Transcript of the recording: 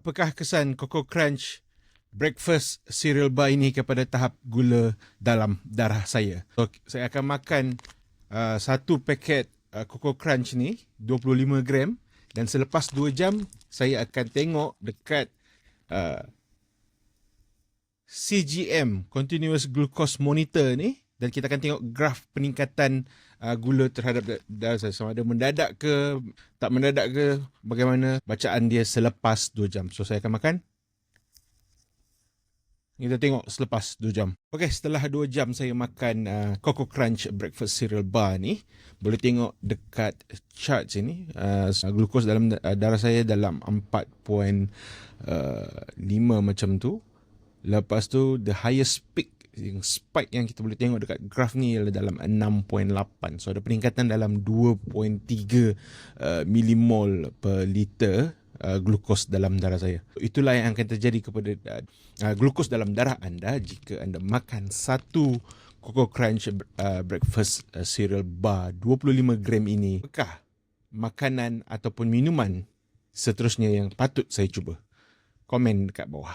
Apakah kesan Coco Crunch breakfast cereal bar ini kepada tahap gula dalam darah saya? So, saya akan makan uh, satu paket uh, Coco Crunch ni 25 gram dan selepas 2 jam saya akan tengok dekat uh, CGM continuous glucose monitor ni dan kita akan tengok graf peningkatan uh, gula terhadap da- darah saya sama ada mendadak ke tak mendadak ke bagaimana bacaan dia selepas 2 jam so saya akan makan kita tengok selepas 2 jam. Okey, setelah 2 jam saya makan uh, Coco Crunch breakfast cereal bar ni, boleh tengok dekat chart sini, uh, glukos dalam uh, darah saya dalam 4.5 uh, macam tu. Lepas tu the highest peak yang spike yang kita boleh tengok dekat graf ni adalah dalam 6.8. So ada peningkatan dalam 2.3 uh, millimol per liter uh, glukos dalam darah saya. Itulah yang akan terjadi kepada uh, glukos dalam darah anda jika anda makan satu Coco Crunch uh, breakfast uh, cereal bar 25 gram ini. Apakah makanan ataupun minuman seterusnya yang patut saya cuba? Komen dekat bawah.